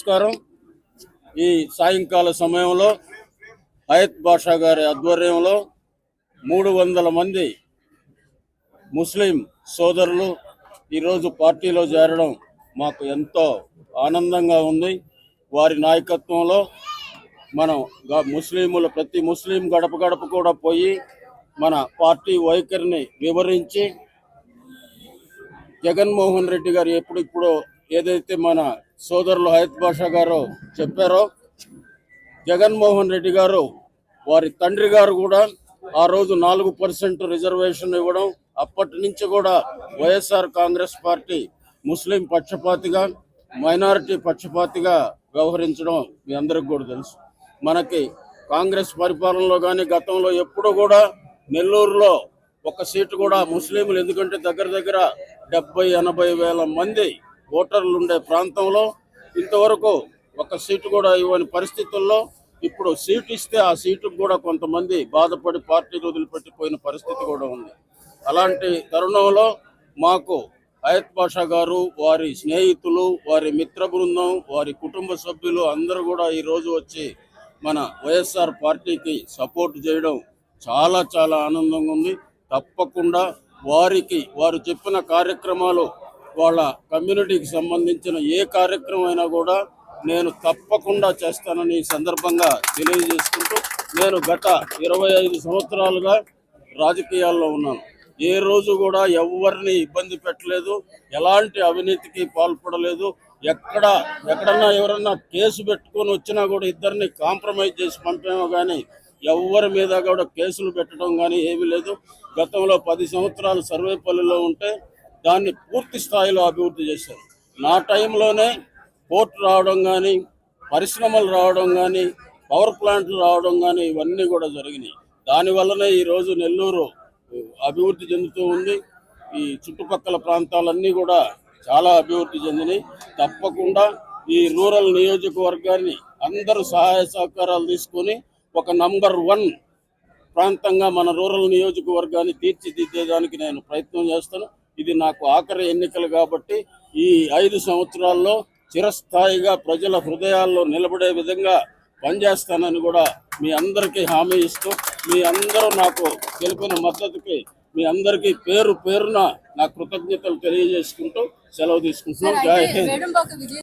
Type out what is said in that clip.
నమస్కారం. ఈ సాయంకాల సమయంలో హయత్ బాషా గారి ఆధ్వర్యంలో మూడు వందల మంది ముస్లిం సోదరులు ఈరోజు పార్టీలో చేరడం మాకు ఎంతో ఆనందంగా ఉంది. వారి నాయకత్వంలో మనం గ- ముస్లింలు ప్రతి ముస్లిం గడప గడప కూడా పోయి మన పార్టీ వైఖరిని వివరించి జగన్మోహన్ రెడ్డి గారు ఎప్పుడిప్పుడు ఏదైతే మన సోదరులు హయత్ భాషా గారు చెప్పారో. జగన్మోహన్ రెడ్డి గారు వారి తండ్రి గారు కూడా ఆ రోజు నాలుగు పర్సెంట్ రిజర్వేషన్ ఇవ్వడం అప్పటి నుంచి కూడా వైఎస్ఆర్ కాంగ్రెస్ పార్టీ ముస్లిం పక్షపాతిగా మైనారిటీ పక్షపాతిగా వ్యవహరించడం మీ అందరికి కూడా తెలుసు. మనకి కాంగ్రెస్ పరిపాలనలో కానీ గతంలో ఎప్పుడు కూడా నెల్లూరులో ఒక సీటు కూడా ముస్లింలు ఎందుకంటే దగ్గర దగ్గర డెబ్బై ఎనభై వేల మంది ఓటర్లు ఉండే ప్రాంతంలో ఇంతవరకు ఒక సీటు కూడా ఇవ్వని పరిస్థితుల్లో ఇప్పుడు సీటు ఇస్తే ఆ సీటుకు కూడా కొంతమంది బాధపడి పార్టీలు వదిలిపెట్టిపోయిన పరిస్థితి కూడా ఉంది. అలాంటి తరుణంలో మాకు హయత్ పాషా గారు వారి స్నేహితులు వారి మిత్ర బృందం వారి కుటుంబ సభ్యులు అందరూ కూడా ఈ రోజు వచ్చి మన వైఎస్ఆర్ పార్టీకి సపోర్ట్ చేయడం చాలా చాలా ఆనందంగా ఉంది. తప్పకుండా వారికి వారు చెప్పిన కార్యక్రమాలు వాళ్ళ కమ్యూనిటీకి సంబంధించిన ఏ కార్యక్రమం అయినా కూడా నేను తప్పకుండా చేస్తానని ఈ సందర్భంగా తెలియజేసుకుంటూ నేను గత ఇరవై ఐదు సంవత్సరాలుగా రాజకీయాల్లో ఉన్నాను. ఏ రోజు కూడా ఎవరిని ఇబ్బంది పెట్టలేదు ఎలాంటి అవినీతికి పాల్పడలేదు ఎక్కడ ఎక్కడన్నా ఎవరన్నా కేసు పెట్టుకొని వచ్చినా కూడా ఇద్దరిని కాంప్రమైజ్ చేసి పంపామో కానీ ఎవరి మీద కూడా కేసులు పెట్టడం కానీ ఏమీ లేదు. గతంలో పది సంవత్సరాలు సర్వేపల్లిలో ఉంటే దాన్ని పూర్తి స్థాయిలో అభివృద్ధి చేశారు. నా టైంలోనే పోర్ట్ రావడం కానీ పరిశ్రమలు రావడం కానీ పవర్ ప్లాంట్లు రావడం కానీ ఇవన్నీ కూడా జరిగినాయి. దానివల్లనే ఈరోజు నెల్లూరు అభివృద్ధి చెందుతూ ఉంది. ఈ చుట్టుపక్కల ప్రాంతాలన్నీ కూడా చాలా అభివృద్ధి చెందినాయి. తప్పకుండా ఈ రూరల్ నియోజకవర్గాన్ని అందరూ సహాయ సహకారాలు తీసుకొని ఒక నంబర్ వన్ ప్రాంతంగా మన రూరల్ నియోజకవర్గాన్ని తీర్చిదిద్దేదానికి నేను ప్రయత్నం చేస్తాను. ఇది నాకు ఆఖరి ఎన్నికలు కాబట్టి ఈ ఐదు సంవత్సరాల్లో చిరస్థాయిగా ప్రజల హృదయాల్లో నిలబడే విధంగా పనిచేస్తానని కూడా మీ అందరికీ హామీ ఇస్తూ మీ అందరూ నాకు తెలిపిన మద్దతుకి మీ అందరికీ పేరు పేరున నా కృతజ్ఞతలు తెలియజేసుకుంటూ సెలవు తీసుకుంటున్నాం జై హింద్.